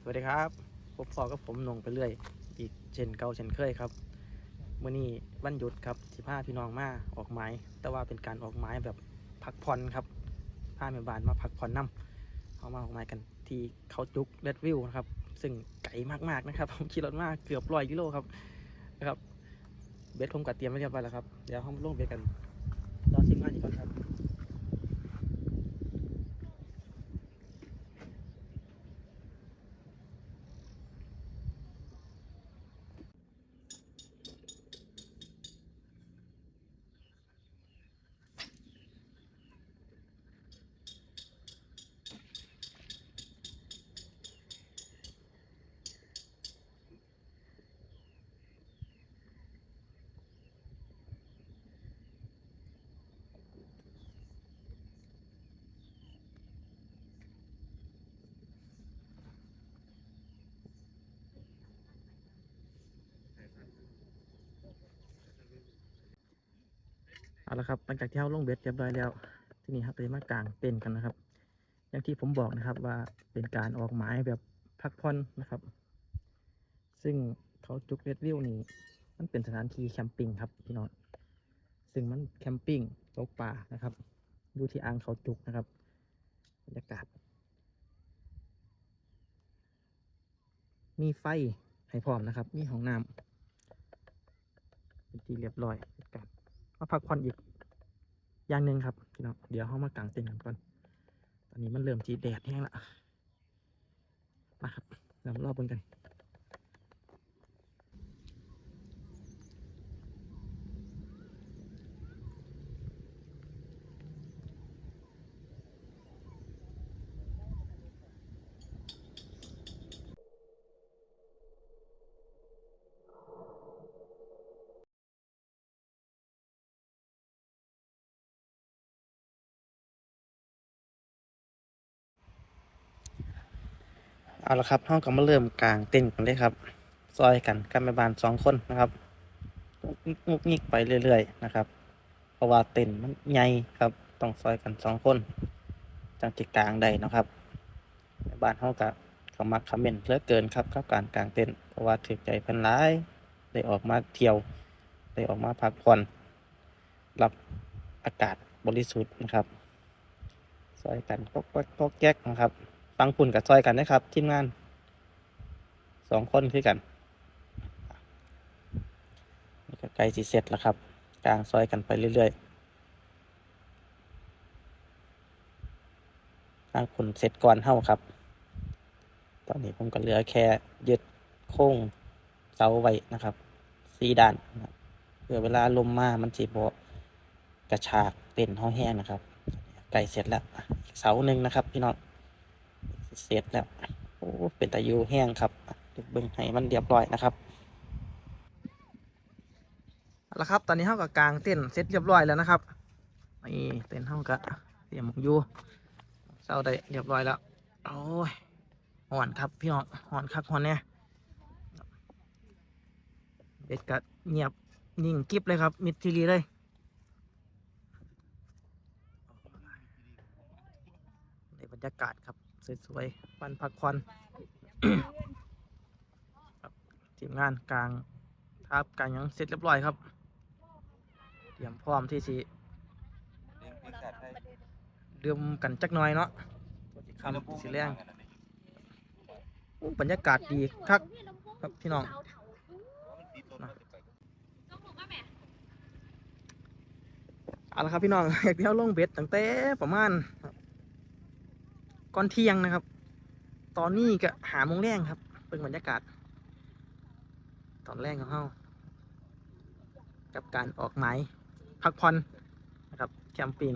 สวัสดีครับพบพอกับผมนงไปเรื่อย อีกเช่นเก่าเช่นเคยครับมื่อนี้วันหยุดครับสิพาพี่น้องมาออกไม้แต่ว่าเป็นการออกไม้แบบพักผ่อนครับพาแม่บ้านมาพักผ่อนนํเขามาออกไม้กันที่เขาจุกเลดวิวนะครับ ซึ่งไกลมากๆนะครับผมขี่รถมากเกือบร้อยกิโลครับนะครับเบสผมกัดเตรียมไว้เรียบร้อยแล้วครับเดี๋ยวห้องลงเบสกันรอทีมงานอีกก่อนครับ เอาละครับหลังจากที่เราลงเบ็ดเรียบร้อยแล้ว ที่นี่ครับเราจะมากางเต็นกันนะครับ อย่างที่ผมบอกนะครับว่าเป็นการออกหมายแบบพักผ่อนนะครับ ซึ่งเขาจุกเรดวิวนี่มันเป็นสถานที่แคมปิ้งครับพี่น้องซึ่งมันแคมปิ้งตกป่านะครับอยู่ที่อ่างเขาจุกนะครับบรรยากาศมีไฟให้พร้อมนะครับ มีห้องน้ำเป็นที่เรียบร้อยเป็นการ มาพักผ่อนอีกอย่างหนึ่งครับพี่น้องเดี๋ยวเขามากางเต็นท์กันก่อน ตอนนี้มันเริ่มจีแดดแห้งละมาครับเรามารอบบนกัน เอาละครับเราก็มาเริ่มกางเต็นกันเลยครับ ซอยกันกันแม่บ้านสองคนนะครับงุกงิกไปเรื่อยๆนะครับ เพราะว่าเต็นมันใหญ่ครับ ต้องซอยกันสองคนจังจิกลางได้นะครับแม่บ้านเขากับเขามักคอมเมนต์เลือเกินครับกับการกางเต็นเพราะว่าถือใจพันร้ายได้ออกมาเที่ยวได้ออกมาพักผ่อนรับอากาศบริสุทธิ์นะครับ ซอยกันก็ก็ก็แก๊กนะครับ ฟังปุ่นกับซอยกันนะครับทีมงานสองคนคือกันนี่ก็ใกล้สิเสร็จแล้วครับกลางซอยกันไปเรื่อยๆทางปุ่นเสร็จก่อนเท่าครับ ตอนนี้ผมก็เหลือแค่ยึดโค้งเสาไว้นะครับสีด้านเพื่อเวลาลมมามันจีบกระชากเต็นห้องแห้งนะครับใกล้เสร็จแล้วอีกเสาหนึ่งนะครับพี่น้อง เสร็จแล้วโอ้เป็นตะยูแห้งครับเดี๋ยวเบิ่งให้มันเรียบร้อยนะครับเอาละครับ ตอนนี้เฮากับกลางเต้นเสร็จเรียบร้อยแล้วนะครับนี่เต้นเท์เฮาก็เตรียมองยู่เศร้าได้เรียบร้อยแล้วโอ้ยห่อนครับพี่น้องห่อนคักห่อนเนี่ยเบ็ดก็เงียบนิ่งกริบเลยครับ มิดทีรีเลยในบรรยากาศครับ สวยๆวันพักผ่อนครับทีมงานกลางทับกลางยังเสร็จเรียบร้อยครับ เตรียมพร้อมที่สิดื่มกันจักหน่อยเนาะตัวสิคำสิแรงอู้บรรยากาศดีคักครับพี่น้องเอาละครับพี่น้องอยากเที่ยวลงเบ็ดตั้งแต่ประมาณ ก่อนเที่ยงนะครับ ตอนนี้ก็หาโมงแรงครับ เป็นบรรยากาศ ตอนแรกของเฮากับการออกไม้พักผ่อนนะครับแคมปิ้ง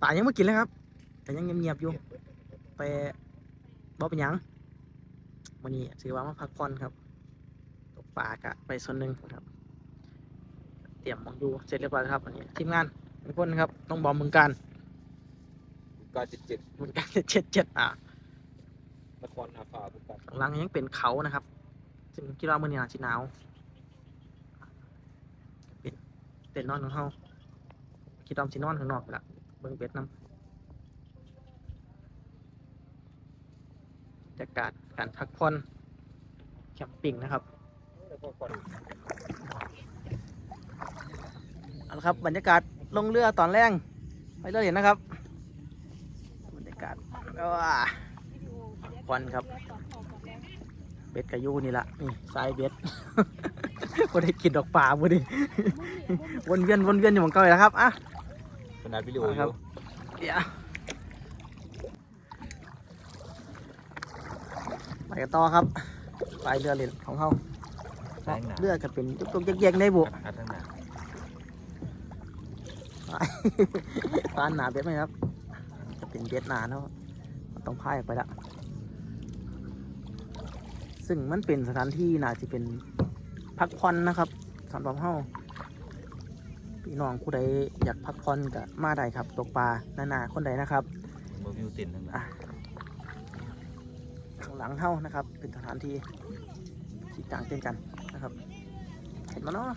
ป่ายังไม่กินเลยครับ แต่ยังเงียบๆอยู่ไปบ่เป็นยังวันนี้ถือว่ามาพักผ่อนครับตกป่ากะไปส่วนหนึ่งครับ เตรียมมองดูเสร็จเรียบร้อยแล้วครับวันนี้ทีมงานทุกคนครับต้องบอมมึงการ การเจ็ดเจ็ดเหมือนกันเจ็ดเจ็ดอะนครนาคาบุกการข้างหล่างยังเป็นเขานะครับ ซึ่งคิดว่ามื่อนี้อาจจะหนาวเป็นเต็นท์นอนของเขาคิดว่าสินอนข้างนอกไปละเบิ่งเป็ดน้ำรยากาศการพักผ่อนแคมปิ้งนะครับแล้วก็ก่อนเอาละครับบรรยากาศลงเรือตอนแรงไปเรือเห็นนะครับบรรยากาศว้า ควันครับ เบ็ดกระยูนี่ละนี่สายเบ็ดบ่ได้กินดอกป่าบ่ดิวนเวียนวนเวียนอยู่ของเก่าอีกแล้วครับอะขนาดวิดีโออครัยู่บเดี๋ยวไปกันต่อครับไปเรือเล่นของเขาเรือก็เป็นตุกๆแยกๆในบุอัดทั้งหน้าปานหนาเบ็ดไหมครับ จะเป็นเบ็ดหนาเนาะมัน ต้องพายออกไปละ ซึ่งมันเป็นสถานที่น่าจะเป็นพักผ่อนนะครับสำหรับเฮาพี่น้องผู้ใดอยากพักผ่อนก็มาได้ครับ ตกปลาหนาๆคนใดนะครับโมวิวเต็นทั้งหน้าอะข้างหลังเฮานะครับ เป็นสถานที่ที่กางเต้นท์กันนะครับ เห็นมาเนาะ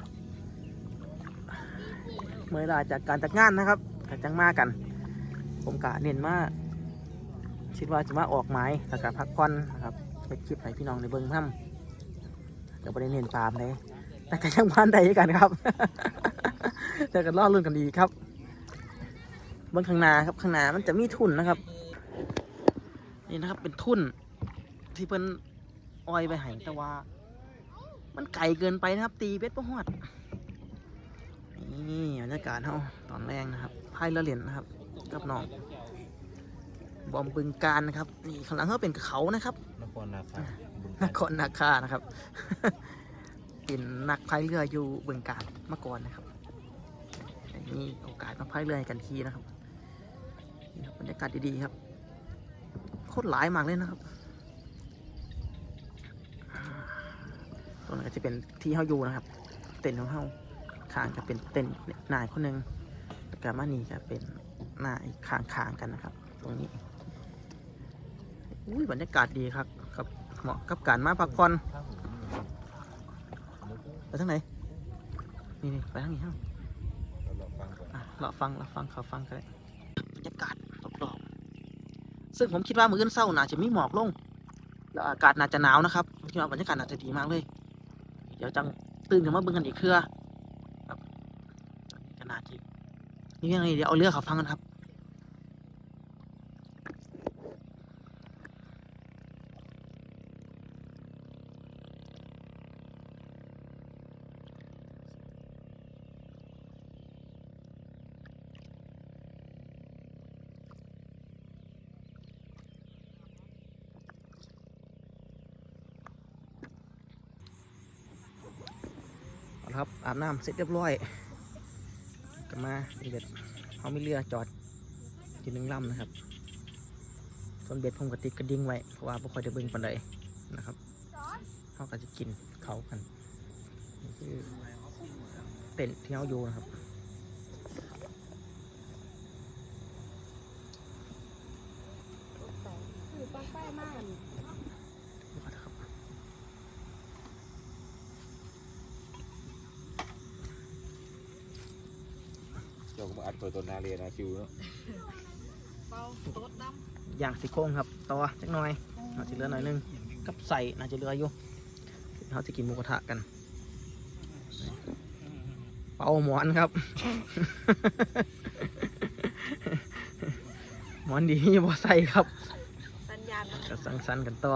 เมื่อเวลาจากการจัดงานนะครับก็จังมากัน ผมกะเน้นมา คิดว่าจะมาออกไม้แล้วก็พักผ่อนนะครับเฮ็ดคลิปให้พี่น้องในเบิ้งทำก็บ่ได้เน้นตามเลยแต่ก็ยังบ้านใดกันครับแต่ก็รอรุ่นกันดีครับเบิ้งข้างหน้าครับข้างหน้ามันจะมีทุนนะครับ นี่นะครับเป็นทุนที่เพิ่นอ้อยไปให้แต่ว่า มันไกลเกินไปนะครับ ตีเบ็ดประหอดนี่บรรยากาศเฮาตอนแรกนะครับพายเรือเหรียญนะครับ กับน้อง บอมบึงการนะครับนี่ข้างหลังเขาเป็นเขานะครับนครนาคาบึงนกาฬครนาคานะครับ เป็นนักพายเรืออยู่บึงการมาก่อนนะครับนี่โอกาสมาพายเรือให้กันทีนะครับนี่ครับบรรยากาศดีๆครับโคตรหลายมากเลยนะครับตรงนั้นก็จะเป็นที่เฮาอยู่นะครับ เต็นท์ของเฮาข้างจะเป็นเต็นท์นายคนหนึ่งแล้วก็มานี่ก็เป็นนายข้างข้างๆกันนะครับ ตรงนี้ อุ้ยบรรยากาศดีครับครับเหมาะกับการมาพักผ่อนไปทางไหนนี่นี่ไปทางนี้เฮาเราฟังก่อนอะเราฟังเราฟังเขาฟังกันเลยบรรยากาศรอบๆซึ่งผมคิดว่ามื้อเศร้าน่าจะมีหมอกลง แล้วอากาศน่าจะหนาวนะครับคิดว่าบรรยากาศน่าจะดีมากเลย เดี๋ยวจังตื่นกันมาเบิ่งกันอีกเครือครับตอนนี้ก็น่นี่ยังไงเดี๋ยวเอาเรือเขาฟังกันครับ ครับ อาบน้ำเสร็จเรียบร้อยกลับมาเบ็ดเขามีเรือจอดอยู่หนึ่งลำนะครับ ส่วนเบ็ดผมก็ติกกระดิ่งไว้เพราะว่าไม่ค่อยได้เบิ่งปันใดนะครับเขาก็จะกินเขากันคือเต็นท์ที่เขาอยู่นะครับ คือปลาไฟมาก ดูกันนะครับ เจ้าก็มาอัดเปิดตัวนาเรียนะคิวเนาะเบาโต๊ดดย่างสีโครงครับต่อจักหน่อยน่าจะเหลือหน่อยหนึงกับใส่น่าจะเหลืออยู่เขาจะกินหมูกระทะกัน เป่าหมอนครับ หมอนดีบ่ใส่ครับำสัญญาณมันก็สังสรรค์กันต่อ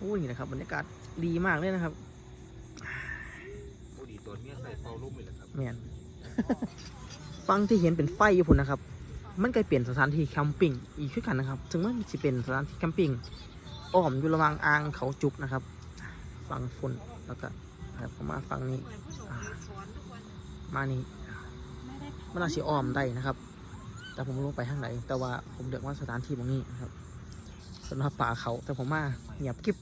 อู้นี่นะครับบรรยากาศดีมากเลยนะครับโอ้ดีตัวเนี้ยใส่เป้าลุ่มเลยแหละครับแมน ฟังที่เห็นเป็นไฟอยู่พุ่นนะครับ มันกลายเปลี่ยนสถานที่แคมปิ้งอีกขึ้นกันนะครับ ถึงมันจะเป็นสถานที่แคมปิ้งอ้อมอยู่ระหว่างอ่างเขาจุกนะครับ ฟังฝุ่นแล้วก็ครับผมมาฟังนี้เหมือนผู้ชมเรียนสอนทุกวันมานี่ไม่ได้มันอาจจะอ้อมได้นะครับ แต่ผมไม่รู้ไปทางไหนแต่ว่าผมเลือกว่าสถานที่ตรงนี้นะครับสำหรับป่าเขาแต่ผมมาเงียบกริบ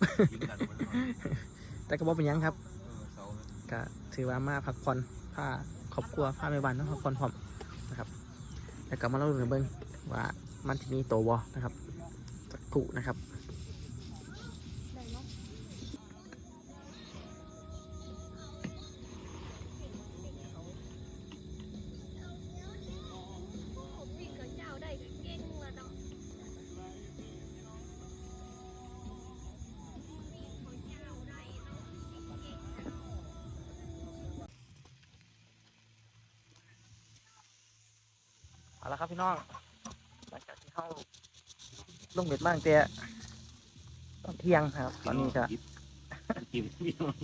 แต่ก็บอกเป็นยังครับก็ถือว่ามาพักผ่อนพาครอบครัวพาแม่บ้านมาพักผ่อนพร้อม แล้วก็มาเล่าเรื่องเบิ้งว่ามันจะมีตัววอนะครับสักครู่นะครับ เอาละครับพี่น้องหลังจากที่เข้าลงเบ็ดบ้างแต่ตอนเที่ยงครับ ตอนนี้ก็กินพี่น้อง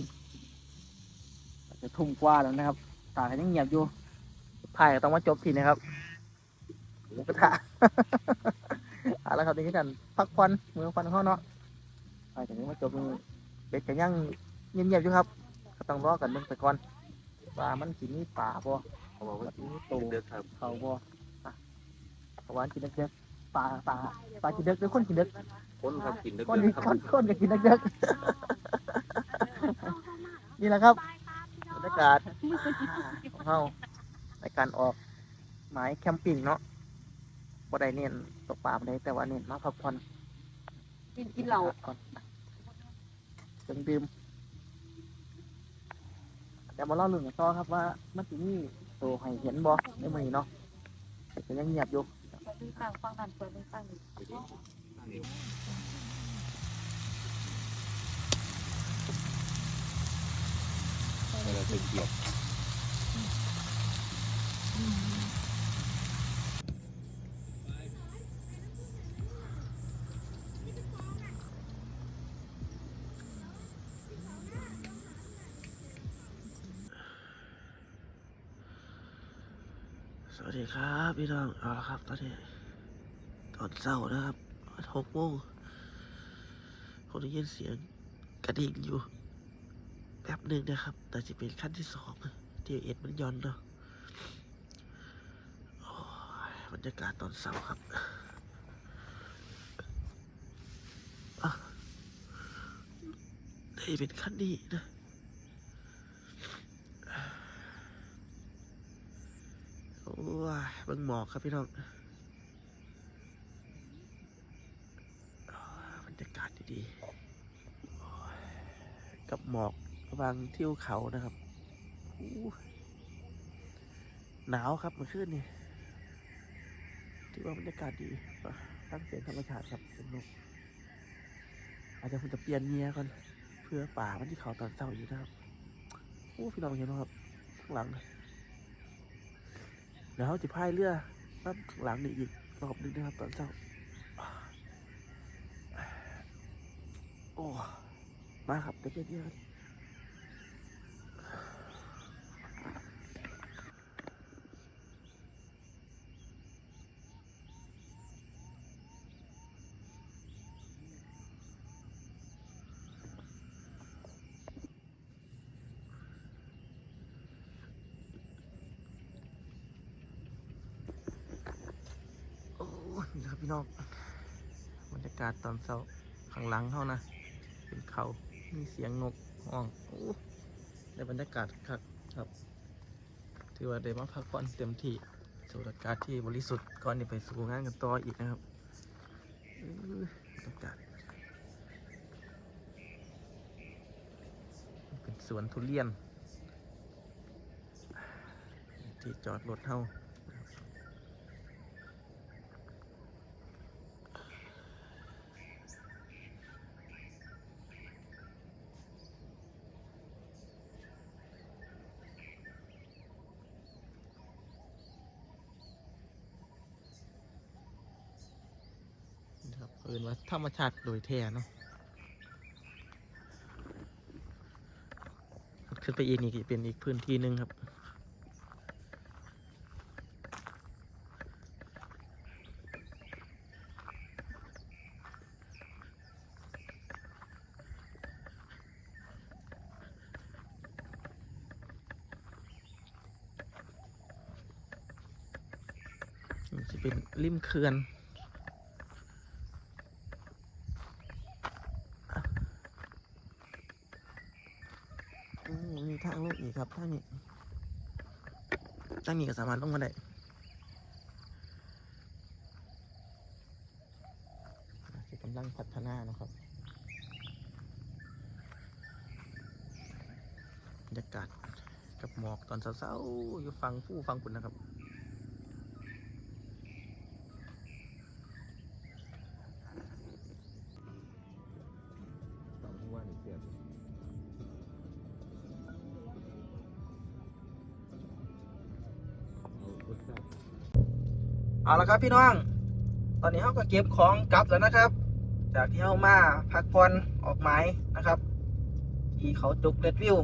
จะทุ่มกว่าแล้วนะครับตาก็ยังเงียบอยู่ถ่ายก็ต้องมาจบทีนะครับหมูกระทะเอาละครับทีนี้กันพักควันมือควันเขาเนาะถ่ายจากนี้มาจบนี่เบ็ดก็ยังเงียบๆอยู่ครับก็ต้องรอกันเบิ่งไปก่อนว่ามันสิมีป่าบ่เขาบอกว่าว่าสิมีโตเด็กครับเขาบ่ อะเพราะว่ากินเด็กๆปลาปลาปลากินเด็กหรือคนกินเด็กคนครับกินเด็กคนๆกินคครันบคนก็กินเด็กๆนี่แหละครับบรรยากาศของเฮาในการออกหมายแคมปิ้งเนาะบ่ได้เน้นตกปลาบ่ได้แต่ว่าเน้นมาพักผ่อนกินกินเหล้าก่อนเครื่องดื่มเดี๋ยวมาเล่าเรื่องกันต่อครับว่ามันสิมีตัวให้เห็นบ่ในมื้อนี้เนาะแต่ยังเงียบอยู่ เปิดดูฟังฝั่งนั้นเปิดดูฟังนี่เราจะเกียว สวัสดีครับพี่น้อง เอาละครับ ตอนนี้ตอนเช้านะครับหกโมงผมได้ยินเสียงกระดิ่งอยู่แป๊บหนึ่งนะครับ แต่จะเป็นขั้นที่สองที่เอ็ดมันย้อนเนาะบรรยากาศตอนเช้าครับอะได้เป็นขั้นนี้นะ โอ้ยเบิ่งหมอกครับพี่น้องบรรยากาศดีๆกับหมอกบางเที่ยวเขานะครับหนาวครับเมื่อคืนนี่ถือว่าบรรยากาศดีอะฟังเสียงธรรมชาติครับเป็นนกอาจจะผมจะเปลี่ยนเงียก่อน เพื่อป่ามันที่เขาตอนเช้าอยู่นะครับ โอ้พี่น้องเห็นไหมครับ ข้างหลังเเดี๋ยวเขาจะพายเรือน้ำข้างหลังนี่อีกรอบนึงนะครับตอนเช้าโอ้มาครับเดี๋ยวเดี๋ยวเดี๋ยวโอ้นี่ ครับพี่น้องบรรยากาศตอนเช้าข้างหลังเขานะเป็นเขามีเสียงนกห้องโอ้ได้บรรยากาศครับครับถือว่าได้มาพักผ่อนเต็มที่สูดอากาศที่บริสุทธิ์ก่อนที่ไปสู่งานกันต่ออีกนะครับบรรยากาศเป็นสวนทุเรียน ที่จอดรถเท่า เอินว่าธรรมชาติโดยแท้เนาะขึ้นไปอีกนี่จะเป็นอีกพื้นที่หนึ่งครับนี่จะเป็นริมเขื่อน อืมมีทางลงอีกครับ ทางนี้ทางนี้ก็สามารถลงมาได้ที่กำลังพัฒนานะครับบรรยากาศกับหมอกตอนเช้าๆอยู่ฟังผู้ฟังคุณนะครับ ละครับพี่น้อง ตอนนี้เขาก็เก็บของกลับแล้วนะครับ จากที่เขามาพักผ่อนออกหมายนะครับ ที่เขาจุกเรดวิว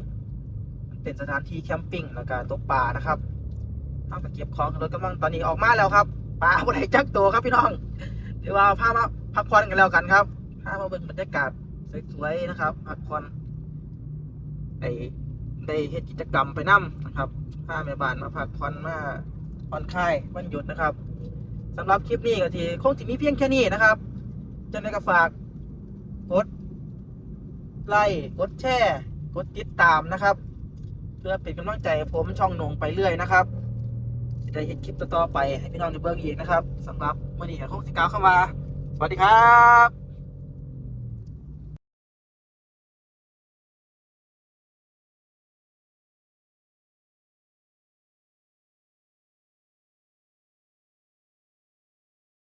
มันเป็นสถานที่แคมปิ้งแล้วก็ตกปลานะครับเขาก็เก็บของรถกำลังตอนนี้ออกมาแล้วครับปลาบนไหนจักตัวครับพี่น้องเดี๋ยวว่าพามาพักผ่อนกันแล้วกันครับพามาเบิ่งบรรยากาศสวยๆนะครับพักผ่อนไอ้ได้เฮ็ดกิจกรรมไปนํนะครับพาแม่บ้านมาพักผ่อนมาผ่อนคลายวันหยุดนะครับ สำหรับคลิปนี้ก็ทีคงจะมีเพียงแค่นี้นะครับจะได้ก็ฝากกดไลค์กดแชร์กดติดตามนะครับ เพื่อเป็นกำลังใจผมช่องนงไปเรื่อยนะครับจะได้เห็นคลิปต่อๆไปให้พี่น้องได้เบิ่งอีกนะครับสำหรับวันนี้คงสิกล่าวเข้ามา สวัสดีครับ